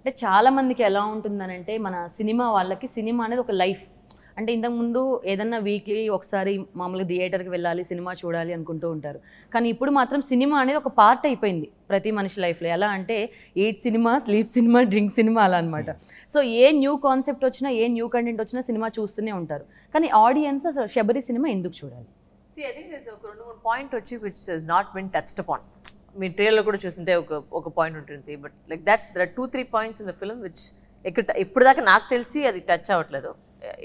అంటే చాలామందికి ఎలా ఉంటుందనంటే మన సినిమా వాళ్ళకి సినిమా అనేది ఒక లైఫ్. అంటే ఇంతకుముందు ఏదన్నా వీక్లీ ఒకసారి మామూలుగా థియేటర్కి వెళ్ళాలి సినిమా చూడాలి అనుకుంటూ ఉంటారు. కానీ ఇప్పుడు మాత్రం సినిమా అనేది ఒక పార్ట్ అయిపోయింది ప్రతి మనిషి లైఫ్లో. ఎలా అంటే eat cinema sleep cinema drink cinema అలా అనమాట సో ఏ న్యూ కాన్సెప్ట్ వచ్చినా ఏ న్యూ కంటెంట్ వచ్చినా సినిమా చూస్తూనే ఉంటారు. కానీ ఆడియన్స్ అసలు శబరి సినిమా ఎందుకు చూడాలి? సి ఐ ఒక రెండు మూడు పాయింట్ వచ్చి which is not been touched me trailer కూడా చూస్తుంటే ఒక ఒక పాయింట్ ఉంటుంది. But like that there two three points in the film which ఇక్కడ ఇప్పుడు దాకా నాకు తెలిసి అది టచ్ అవ్వట్లేదు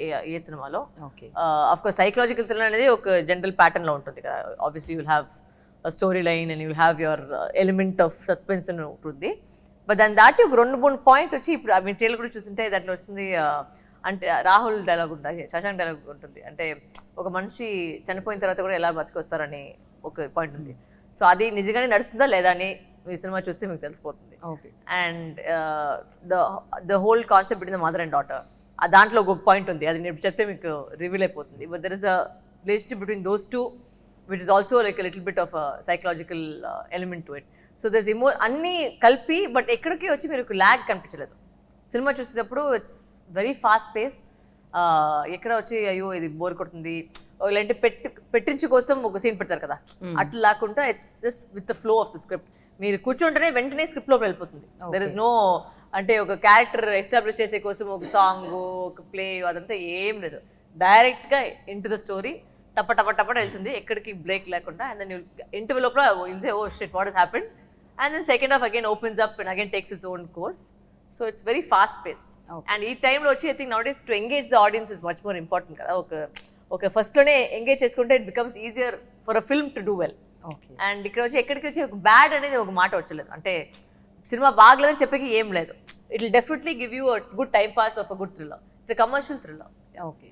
ఏ- సినిమాలో. Okay of course psychological thriller అనేది ఒక జనరల్ ప్యాటర్న్లో ఉంటుంది కదా. Obviously will have story line and will have your element of suspense అని ఉంటుంది. బట్ దాన్ని దాటి ఒక రెండు మూడు పాయింట్ వచ్చి ఇప్పుడు మీ ట్రైలర్ కూడా చూస్తుంటే దాంట్లో వస్తుంది uh, అంటే రాహుల్ డైలాగ్ ఉంటుంది శశాంక్ డైలాగ్ ఉంటుంది. అంటే ఒక మనిషి చనిపోయిన తర్వాత కూడా ఎలా బతికొస్తారని ఒక పాయింట్ ఉంది. సో అది నిజంగానే నడుస్తుందా లేదా అని మీ సినిమా చూస్తే మీకు తెలిసిపోతుంది. Okay. And the the whole concept between the mother and daughter. ఆ దాంట్లో ఒక పాయింట్ ఉంది. అది నేను చెప్తే మీకు రివీల్ అయిపోతుంది. But there is a relationship between those two which is also like little bit of psychological element to it. So there's emo అన్నీ కలిపి బట్ ఎక్కడికి వచ్చి మీరు ల్యాగ్ కనిపించలేదు. సినిమా చూసేటప్పుడు ఇట్స్ వెరీ ఫాస్ట్ పేస్డ్ ఎక్కడ వచ్చి అయ్యో ఇది బోర్ కొడుతుంది. ఇలాంటి పెట్టి పెట్టించు కోసం ఒక సీన్ పెడతారు కదా. అట్లా లేకుండా it's just with the flow of the script మీరు కూర్చుంటేనే వెంటనే స్క్రిప్ట్లోకి వెళ్ళిపోతుంది. దెర్ ఇస్ నో అంటే ఒక క్యారెక్టర్ ఎస్టాబ్లిష్ చేసే కోసం ఒక సాంగ్ ఒక ప్లే అదంతా ఏం లేదు. డైరెక్ట్గా ఇంటు ద స్టోరీ టప టప టప వెళ్తుంది. ఎక్కడికి బ్రేక్ లేకుండా అండ్ దెన్ ఇంటర్వ్యూ లోపల will say oh shit what is happen and then second half again opens up and again takes its own course so it's very fast paced Okay. And ఈ టైంలో వచ్చి I think nowadays to engage the audience is much more important కదా. ఒక ఒక ఫస్ట్లోనే engage చేసుకుంటే it becomes easier for a film to do well and ఇక్కడ వచ్చి ఎక్కడికి వచ్చి ఒక బ్యాడ్ అనేది ఒక మాట వచ్చలేదు. అంటే సినిమా బాగలేదని చెప్పేకి ఏం లేదు. It will definitely give you a good time pass of a good thriller it's commercial thriller okay